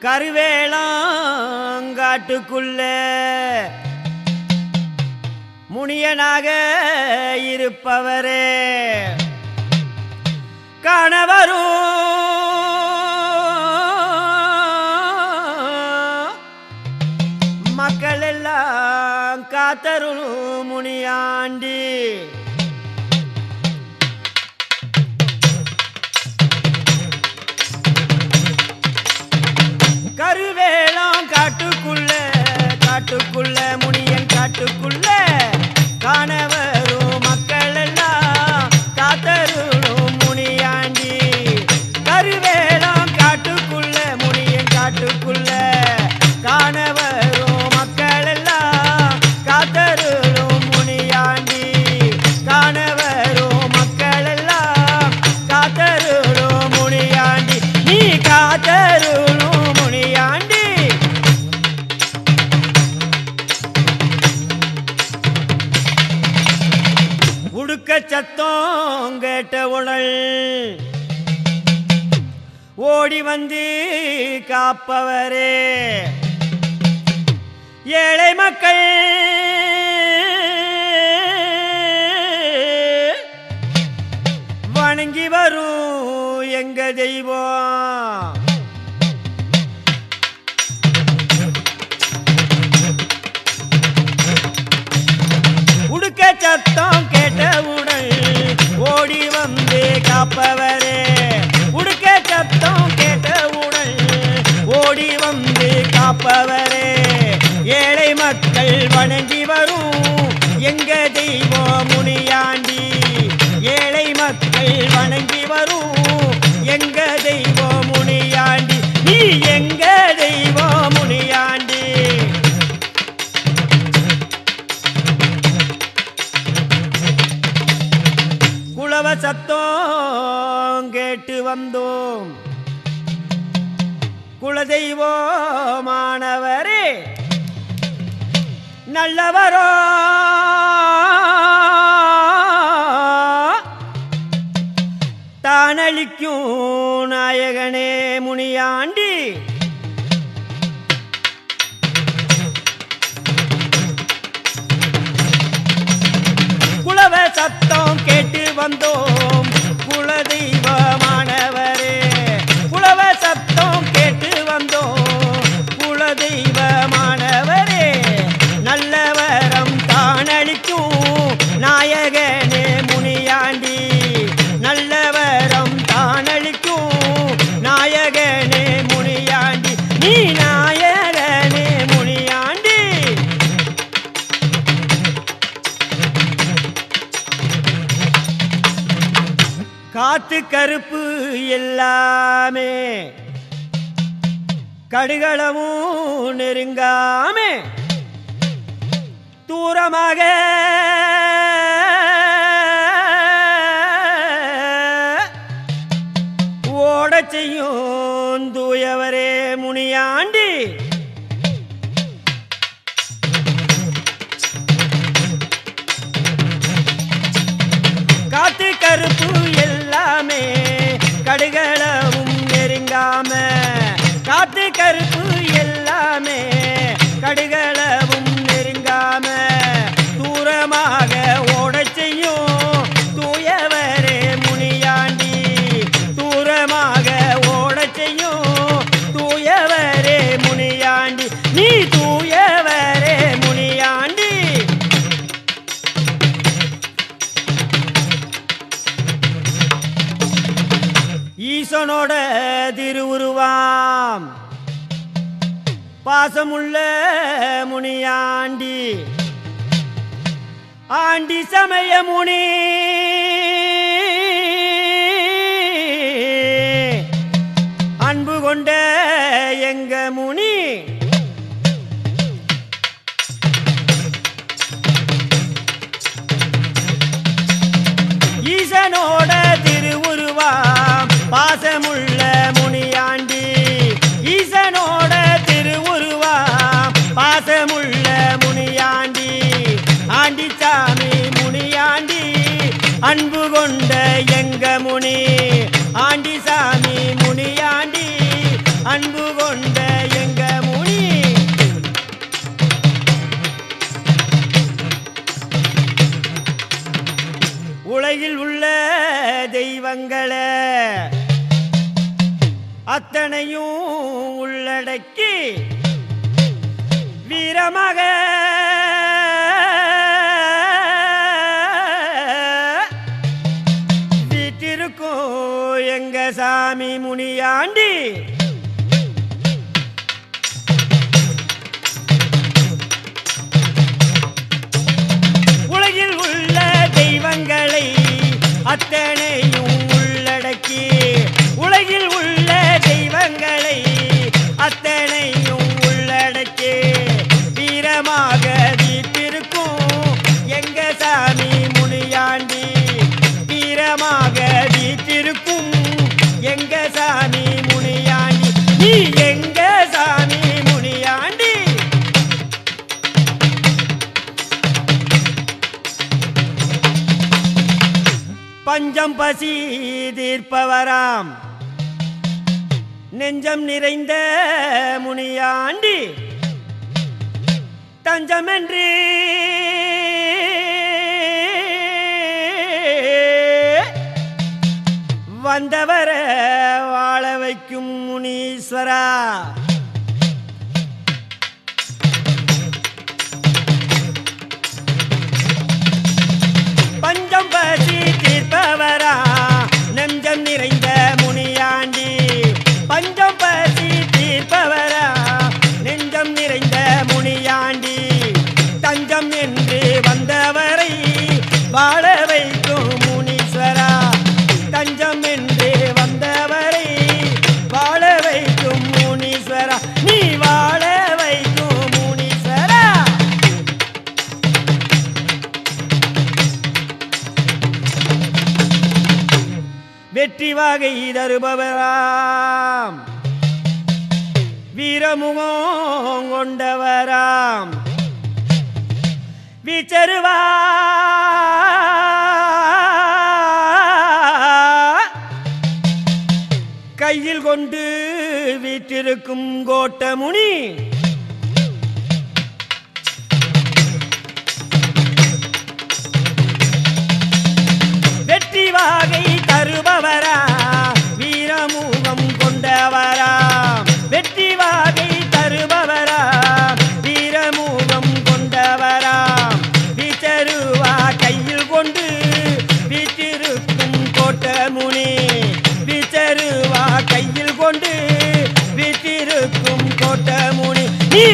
கருவேளாங்காட்டுக்குள்ள முனியனாக இருப்பவரே. கணவரும் மக்கள் எல்லாம் காத்தருளும் முனியாண்டி. வீட்டுக்குள்ள கேட்ட உடல் ஓடி வந்து காப்பவரே. ஏழை மக்கள். வணங்கி வரும் எங்க தெய்வம். கொடுப்பவரே ஏழை மக்கள் வணங்கி வரும். எங்க தெய்வோ முனியாண்டி. ஏழை மக்கள் வணங்கி மாணவரே நல்லவரோ? தானளிக்கும் நாயகனே முனியாண்டி காத்து கருப்பு எல்லாமே. கடுகளமும் நெருங்காமே. தூரமாக. ஓடச் செய்யும் தூயவரே முனியாண்டி. காத்து கருப்பு திருவுருவாம். பாசமுள்ள முனியாண்டி ஆண்டி சமய முனி. அன்பு கொண்ட எங்க முனி. ஈசனோட ஆண்டி சாமி முனியாண்டி அன்பு கொண்ட எங்க முனி. உலகில் உள்ள தெய்வங்களை அத்தனையும் உள்ளடக்கி வீரமாக முனியாண்டி பஞ்சம் பசி தீர்ப்பவராம். நெஞ்சம் நிறைந்த முனியாண்டி தஞ்சமென்று. வந்தவர வாழ வைக்கும் முனீஸ்வரா. வெற்றி வகை தருபவராம். வீரமுகம் கொண்டவராம். வீச்சருவா கையில் கொண்டு வீற்றிருக்கும் கோட்டமுனி. முனி விச்சருவா கையில் கொண்டு வித்திருக்கும் கோட்டமுனி நீ